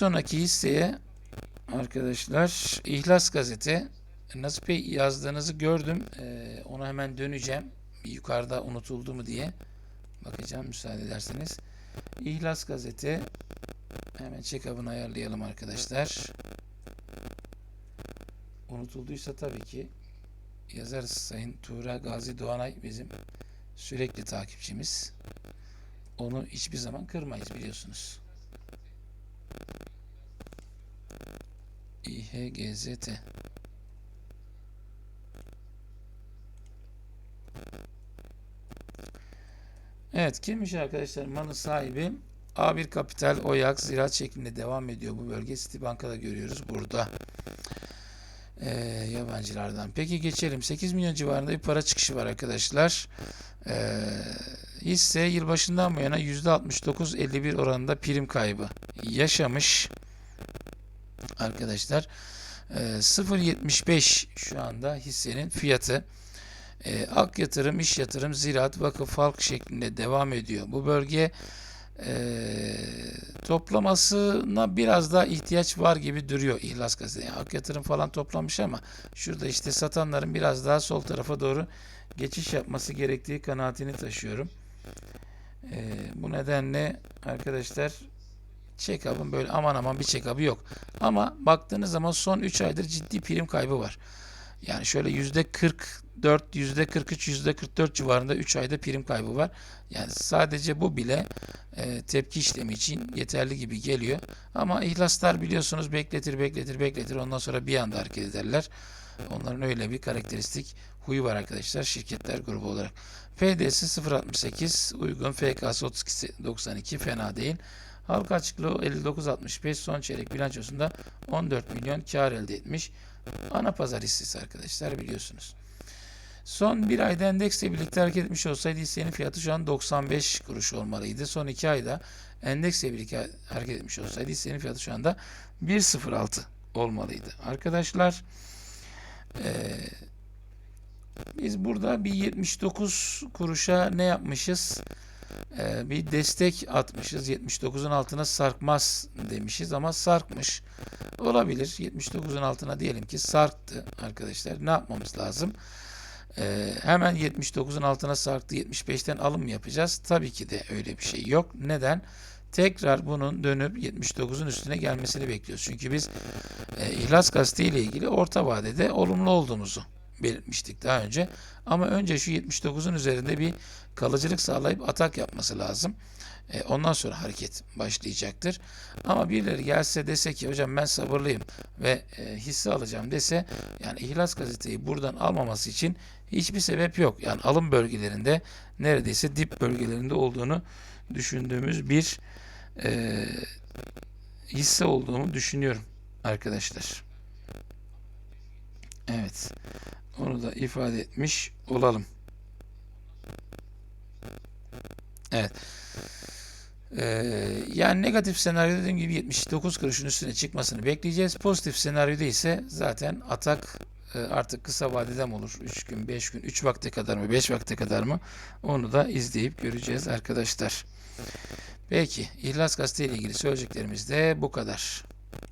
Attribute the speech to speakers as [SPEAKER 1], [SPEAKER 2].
[SPEAKER 1] sonraki hisseye arkadaşlar İhlas Gazete Nasip Bey yazdığınızı gördüm. Ee, ona hemen döneceğim. Yukarıda unutuldu mu diye. Bakacağım müsaade ederseniz. İhlas Gazete hemen check-up'ını ayarlayalım arkadaşlar. Unutulduysa tabii ki yazarız. Sayın Tuğra Gazi Doğanay bizim sürekli takipçimiz. Onu hiçbir zaman kırmayız biliyorsunuz. İHGZT Evet kimmiş arkadaşlar? Malın sahibi A1 Kapital Oyak Ziraat şeklinde devam ediyor. Bu bölge Citibank'ta görüyoruz. Burada. Ee, yabancılardan. Peki geçelim. 8 milyon civarında bir para çıkışı var arkadaşlar. Ee, hisse yılbaşından bu yana %69-51 oranında prim kaybı yaşamış arkadaşlar. Ee, 0.75 şu anda hissenin fiyatı. Ee, ak yatırım, iş yatırım, ziraat, vakıf, halk şeklinde devam ediyor. Bu bölge e, toplamasına biraz daha ihtiyaç var gibi duruyor İhlas Gazete. Yani ak yatırım falan toplamış ama şurada işte satanların biraz daha sol tarafa doğru geçiş yapması gerektiği kanaatini taşıyorum. Ee, bu nedenle arkadaşlar check-up'ın böyle aman aman bir check-up'ı yok. Ama baktığınız zaman son 3 aydır ciddi prim kaybı var. Yani şöyle %44, %43, %44 civarında 3 ayda prim kaybı var. Yani sadece bu bile e, tepki işlemi için yeterli gibi geliyor. Ama ihlaslar biliyorsunuz bekletir, bekletir, bekletir. Ondan sonra bir anda hareket ederler. Onların öyle bir karakteristik huyu var arkadaşlar şirketler grubu olarak. PD'si 0.68 uygun. FK'sı 32.92 fena değil. Halka açıklığı 59.65 son çeyrek bilançosunda 14 milyon kar elde etmiş. Ana pazar hissesi arkadaşlar biliyorsunuz. Son bir ayda endeksle birlikte hareket etmiş olsaydı hissenin fiyatı şu an 95 kuruş olmalıydı. Son iki ayda endeksle birlikte hareket etmiş olsaydı hissenin fiyatı şu anda 1.06 olmalıydı. Arkadaşlar eee biz burada bir 79 kuruşa ne yapmışız? Ee, bir destek atmışız. 79'un altına sarkmaz demişiz ama sarkmış. Olabilir. 79'un altına diyelim ki sarktı arkadaşlar. Ne yapmamız lazım? Ee, hemen 79'un altına sarktı. 75'ten alım yapacağız? Tabii ki de öyle bir şey yok. Neden? Tekrar bunun dönüp 79'un üstüne gelmesini bekliyoruz. Çünkü biz e, İhlas Gazete ile ilgili orta vadede olumlu olduğumuzu belirtmiştik daha önce. Ama önce şu 79'un üzerinde bir kalıcılık sağlayıp atak yapması lazım. E, ondan sonra hareket başlayacaktır. Ama birileri gelse dese ki hocam ben sabırlıyım ve e, hisse alacağım dese yani İhlas gazeteyi buradan almaması için hiçbir sebep yok. Yani alım bölgelerinde neredeyse dip bölgelerinde olduğunu düşündüğümüz bir e, hisse olduğunu düşünüyorum arkadaşlar. Evet. Da ifade etmiş olalım. Evet. Ee, yani negatif senaryoda dediğim gibi 79 kuruşun üstüne çıkmasını bekleyeceğiz. Pozitif senaryoda ise zaten atak e, artık kısa vadede mi olur? 3 gün, 5 gün, 3 vakte kadar mı, 5 vakte kadar mı? Onu da izleyip göreceğiz arkadaşlar. Peki, İhlas Gazete ile ilgili söyleyeceklerimiz de bu kadar.